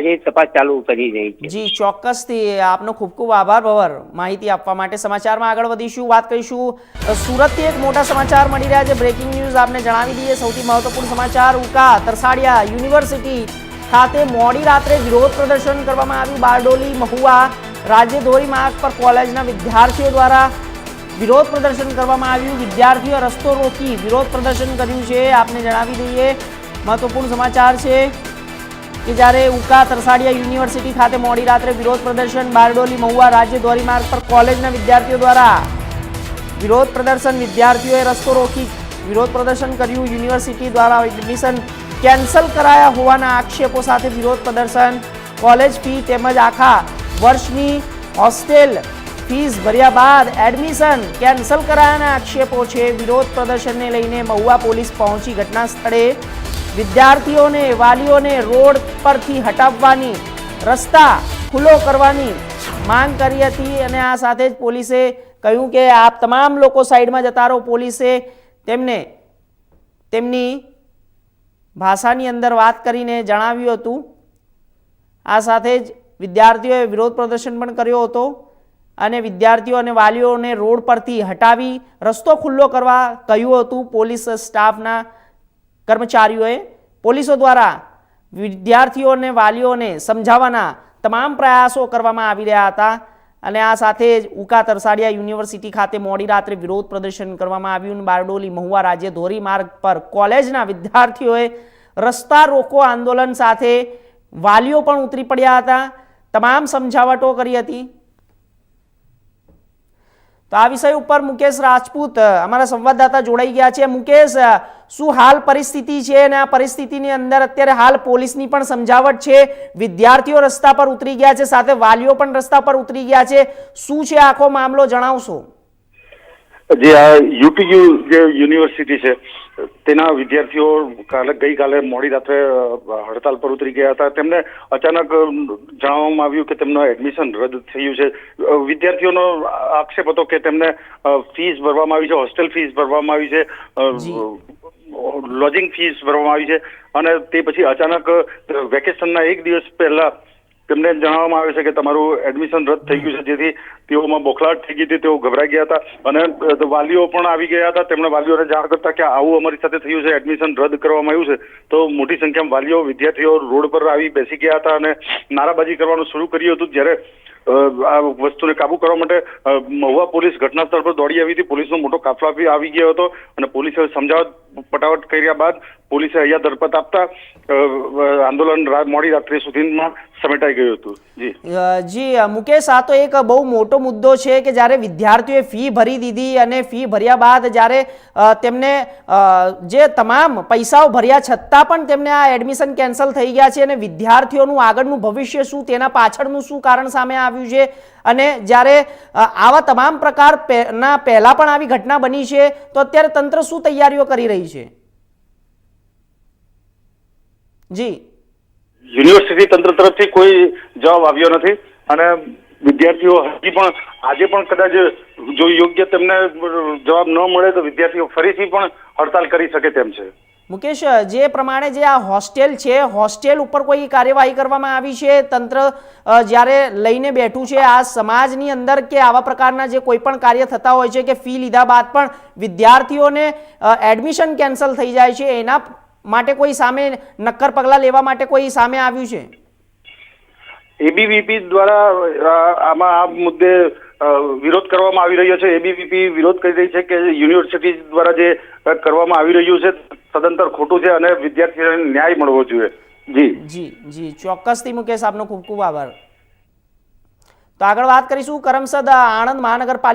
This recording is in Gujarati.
એ તપાસ ચાલુ ચોક્કસથી. આપનો ખૂબ ખૂબ આભાર, ભવર. માહિતી આપવા માટે સમાચારમાં આગળ વધીશું, વાત કરીશું. સુરતથી એક મોટા સમાચાર મળી રહ્યા છે. બ્રેકિંગ ન્યૂઝ આપને જણાવી દઈએ. સૌથી મહત્વપૂર્ણ સમાચાર, ઉકા, તરસાડિયા યુનિવર્સિટી ખાતે મોડી રાત્રે વિરોધ પ્રદર્શન કરવામાં આવ્યું. બારડોલી, મહુવા રાજ્ય ધોરી માર્ગ પર કોલેજના વિદ્યાર્થીઓ દ્વારા વિરોધ પ્રદર્શન કરવામાં આવ્યું. વિદ્યાર્થીઓ રસ્તો રોકી વિરોધ પ્રદર્શન કર્યું છે. આપને જણાવી દઈએ. મહત્વપૂર્ણ સમાચાર છે. કે જ્યારે ઉકા તરસાડિયા યુનિવર્સિટી ખાતે મોડી રાત્રે વિરોધ પ્રદર્શન, બારડોલી, મહુવા રાજ્ય ધોરીમાર્ગ પર કોલેજના વિદ્યાર્થીઓ દ્વારા વિરોધ પ્રદર્શન વિદ્યાર્થીઓએ રસ્તો રોકી વિરોધ પ્રદર્શન કર્યું. યુનિવર્સિટી દ્વારા એડમિશન કેન્સલ કરાયા હોવાના આક્ષેપો સાથે વિરોધ પ્રદર્શન. કોલેજ ફી તેમજ આખા વર્ષની હોસ્ટેલ ફીસ ભર્યા બાદ એડમિશન કેન્સલ કરાયાના આક્ષેપો છે. વિરોધ પ્રદર્શનને લઈને મહુવા પોલીસ પહોંચી ઘટના સ્થળે વિદ્યાર્થીઓને, વાલીઓને રોડ પરથી હટાવવાની, રસ્તા ખુલ્લો કરવાની માંગ કરી હતી અને આ સાથે જ પોલીસે કહ્યું કે આ તમામ લોકો સાઈડમાં જતા રહો. પોલીસે તેમને તેમની ભાષાની અંદર વાત કરીને જણાવ્યું હતું. આ સાથે જ વિદ્યાર્થીઓએ વિરોધ પ્રદર્શન પણ કર્યો હતો અને વિદ્યાર્થીઓ અને વાલીઓને રોડ પરથી હટાવી રસ્તો ખુલ્લો કરવા કહ્યું હતું. પોલીસ સ્ટાફના કર્મચારીઓએ પોલીસો દ્વારા વિદ્યાર્થીઓને, વાલીઓને સમજાવવાના તમામ પ્રયાસો કરવામાં આવી રહ્યા હતા અને આ સાથે જ ઉકા તરસાડિયા યુનિવર્સિટી ખાતે મોડી રાત્રે વિરોધ પ્રદર્શન કરવામાં આવ્યું બારડોલી મહુવા રાજ્ય ધોરી માર્ગ પર કોલેજના વિદ્યાર્થીઓએ રસ્તા રોકો આંદોલન સાથે વાલીઓ પણ ઉતરી પડ્યા હતા. તમામ સમજાવટો કરી હતી. તો આ વિષય ઉપર મુકેશ રાજપૂત અમારા સંવાદદાતા જોડાઈ ગયા છે. મુકેશ શું હાલ પરિસ્થિતિ છે? અને આ પરિસ્થિતિની અંદર અત્યારે હાલ પોલીસની પણ સમજાવટ છે. વિદ્યાર્થીઓ રસ્તા પર ઉતરી ગયા છે, સાથે વાલીઓ પણ રસ્તા પર ઉતરી ગયા છે. શું છે આખો મામલો? જણાવશો. જે આ યુટીયુ જે યુનિવર્સિટી છે તેના વિદ્યાર્થીઓ કાલે ગઈકાલે મોડી રાત્રે હડતાલ પર ઉતરી ગયા હતા. તેમને અચાનક જણાવવામાં આવ્યું કે તેમનું એડમિશન રદ થયું છે. વિદ્યાર્થીઓનો આક્ષેપ હતો કે તેમને ફીસ ભરવામાં આવી છે હોસ્ટેલ ફીસ ભરવામાં આવી છે લોજિંગ ફીસ ભરવામાં આવી છે. અને તે પછી અચાનક વેકેશનના એક દિવસ પહેલા તેમને જણાવવામાં આવે છે કે તમારું એડમિશન રદ થઈ ગયું છે. જેથી તેઓમાં બોખલાટ થઈ ગઈ હતી, તેઓ ગભરાઈ ગયા હતા. અને વાલીઓ પણ આવી ગયા હતા. તેમણે વાલીઓને જાણ કરતા કે આવું અમારી સાથે થયું છે એડમિશન રદ કરવામાં આવ્યું છે. તો મોટી સંખ્યામાં વાલીઓ, વિદ્યાર્થીઓ રોડ પર આવી બેસી ગયા હતા અને નારાબાજી કરવાનું શરૂ કર્યું હતું. જ્યારે આ વસ્તુને કાબુ કરવા માટે મહુવા પોલીસ ઘટના સ્થળ પર દોડી આવી હતી. પોલીસનો મોટો કાફલો આવી ગયો હતો અને પોલીસે સમજાવટ, પટાવટ કર્યા બાદ પોલીસે અહીંયા દરપત આપતા આંદોલન મોડી રાત્રે સુધીમાં સમેટાઈ ગયું હતું. જી. જી મુકેશ, આ તો એક બહુ મોટો મુદ્દો છે કે જ્યારે વિદ્યાર્થીઓએ ફી ભરી દીધી અને ફી ભર્યા બાદ જ્યારે તેમને જે તમામ પૈસાઓ ભર્યા છતાં પણ તેમને આ એડમિશન કેન્સલ થઈ ગયા છે અને વિદ્યાર્થીઓનું આગળનું ભવિષ્ય શું, તેના પાછળનું શું કારણ સામે આવ્યું છે? અને જ્યારે આવા તમામ પ્રકાર પહેલાં પણ આવી ઘટના બની છે, તો અત્યારે તંત્ર શું તૈયારીઓ કરી રહી છે? જી. યુનિવર્સિટી તંત્ર તરફથી કોઈ જવાબ આવ્યો નથી અને વિદ્યાર્થીઓ હજી પણ આજે પણ કદાચ જો યોગ્ય તેમને જવાબ ન મળે તો વિદ્યાર્થીઓ ફરીથી પણ હડતાલ કરી શકે તેમ છે. મુકેશ જે પ્રમાણે જે આ હોસ્ટેલ છે હોસ્ટેલ ઉપર કોઈ કાર્યવાહી કરવામાં આવી છે? તંત્ર જ્યારે લઈને બેઠું છે આ સમાજની અંદર કે આવા પ્રકારના જે કોઈ પણ કાર્ય થતા હોય છે કે ફી લીધા બાદ પણ વિદ્યાર્થીઓને એડમિશન કેન્સલ થઈ જાય છે એના માટે કોઈ સામે નક્કર પગલાં લેવા માટે કોઈ સામે આવ્યું છે? એબીવીપી દ્વારા આમાં આ મુદ્દે વિરોધ કરવામાં આવી રહ્યો છે. એબીવીપી વિરોધ કરી રહી છે કે યુનિવર્સિટી દ્વારા જે કરવામાં આવી રહ્યું છે સદંતર ખોટું છે અને વિદ્યાર્થીઓને ન્યાય મળવો જોઈએ. જી. જી જી. ચોક્કસથી મુકેશ આપનો ખૂબ ખૂબ આભાર. તો આગળ વાત કરીશું કરમસદ આણંદ મહાનગરપાલિકા